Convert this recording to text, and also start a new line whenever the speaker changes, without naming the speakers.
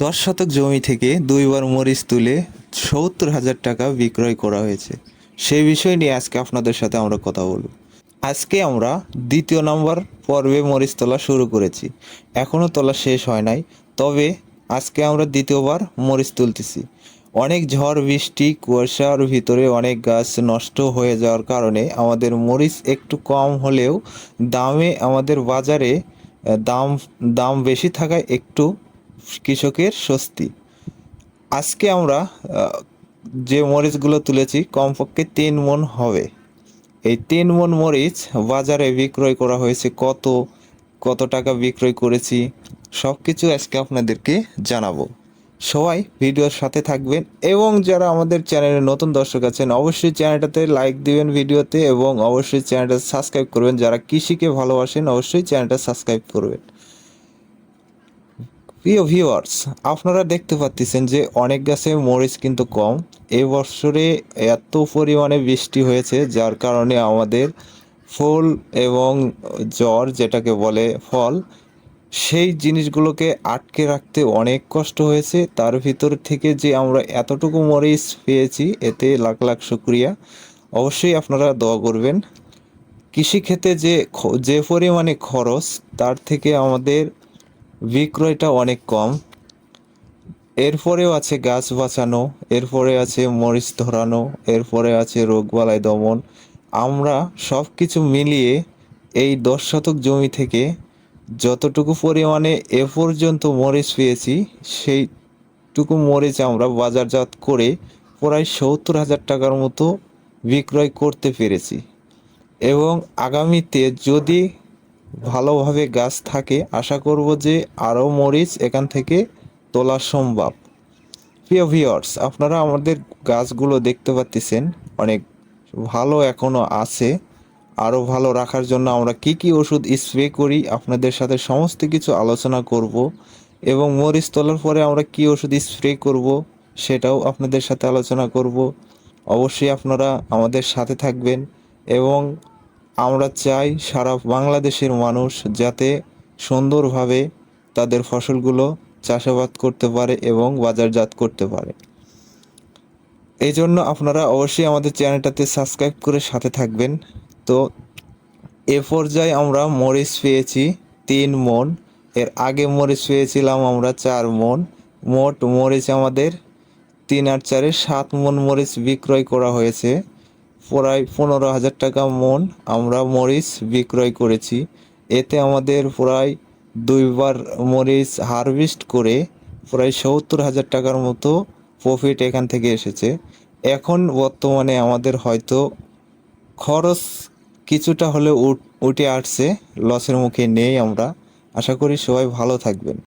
দশ শতক জমি থেকে দুইবার মরিচ তুলে সত্তর হাজার টাকা বিক্রয় করা হয়েছে। সেই বিষয় নিয়ে আজকে আপনাদের সাথে আমরা কথা বলব। আজকে আমরা দ্বিতীয় নম্বর পর্বে মরিচ তোলা শুরু করেছি। এখনও তোলা শেষ হয় নাই, তবে আজকে আমরা দ্বিতীয়বার মরিচ তুলতেছি। অনেক ঝড়, বৃষ্টি, কুয়াশার ভিতরে অনেক গাছ নষ্ট হয়ে যাওয়ার কারণে আমাদের মরিচ একটু কম হলেও দামে আমাদের বাজারে দাম দাম বেশি থাকায় একটু কৃষকের স্বস্তি। আজকে আমরা যে মরিচগুলো তুলেছি, কমপক্ষে তিন মন হবে। এই তিন মন মরিচ বাজারে বিক্রয় করা হয়েছে। কত কত টাকা বিক্রয় করেছি সব কিছু আজকে আপনাদেরকে জানাব। সবাই ভিডিওর সাথে থাকবেন এবং যারা আমাদের চ্যানেলে নতুন দর্শক আছেন, অবশ্যই চ্যানেলটাতে লাইক দিবেন ভিডিওতে এবং অবশ্যই চ্যানেলটা সাবস্ক্রাইব করবেন। যারা কৃষিকে ভালোবাসেন, অবশ্যই চ্যানেলটা সাবস্ক্রাইব করবেন। প্রিয় ভিউয়ার্স, আপনারা দেখতে পাচ্ছেন যে অনেক গাছে মরিচ কিন্তু কম। এই বছরে এত পরিমাণে বৃষ্টি হয়েছে, যার কারণে আমাদের ফুল এবং জ্বর যেটাকে বলে ফল, সেই জিনিসগুলোকে আটকে রাখতে অনেক কষ্ট হয়েছে। তার ভিতর থেকে যে আমরা এতটুকু মরিচ পেয়েছি, এতে লাখ লাখ শুক্রিয়া। অবশ্যই আপনারা দোয়া করবেন। কৃষিক্ষেত্রে যে যে পরিমাণে খরচ, তার থেকে আমাদের বিক্রয়টা অনেক কম। এরপরেও আছে গাছ বাঁচানো, এরপরে আছে মরিচ ধরানো, এরপরে আছে রোগবালাই দমন। আমরা সব কিছু মিলিয়ে এই দশ শতক জমি থেকে যতটুকু পরিমাণে এ পর্যন্ত মরিচ পেয়েছি, সেইটুকু মরিচ আমরা বাজারজাত করে প্রায় সত্তর হাজার টাকার মতো বিক্রয় করতে পেরেছি। এবং আগামীতে যদি ভালোভাবে গাছ থাকে, আশা করব যে আরও মরিচ এখান থেকে তোলা সম্ভব। প্রিয় ভিওর্স আপনারা আমাদের গাছগুলো দেখতে পাচ্ছেন অনেক ভালো এখনও আছে। আরও ভালো রাখার জন্য আমরা কি কি ওষুধ স্প্রে করি, আপনাদের সাথে সমস্ত কিছু আলোচনা করব এবং মরিচ তোলার পরে আমরা কি ওষুধ স্প্রে করব সেটাও আপনাদের সাথে আলোচনা করব। অবশ্যই আপনারা আমাদের সাথে থাকবেন এবং আমরা চাই সারা বাংলাদেশের মানুষ যাতে সুন্দরভাবে তাদের ফসলগুলো চাষাবাদ করতে পারে এবং বাজারজাত করতে পারে। এই জন্য আপনারা অবশ্যই আমাদের চ্যানেলটাতে সাবস্ক্রাইব করে সাথে থাকবেন। তো এ পর্যায়ে আমরা মরিচ পেয়েছি তিন মন এর আগে মরিচ পেয়েছিলাম আমরা চার মন মোট মরিচ আমাদের তিন আর চারে সাত মন মরিচ বিক্রয় করা হয়েছে। প্রায় পনেরো হাজার টাকা মন আমরা মরিচ বিক্রয় করেছি। এতে আমাদের প্রায় দুইবার মরিচ হারভেস্ট করে প্রায় সত্তর হাজার টাকার মতো প্রফিট এখান থেকে এসেছে। এখন বর্তমানে আমাদের হয়তো খরচ কিছুটা উঠ- উঠে আসছে লসের মুখে নেই আমরা। আশা করি সবাই ভালো থাকবেন।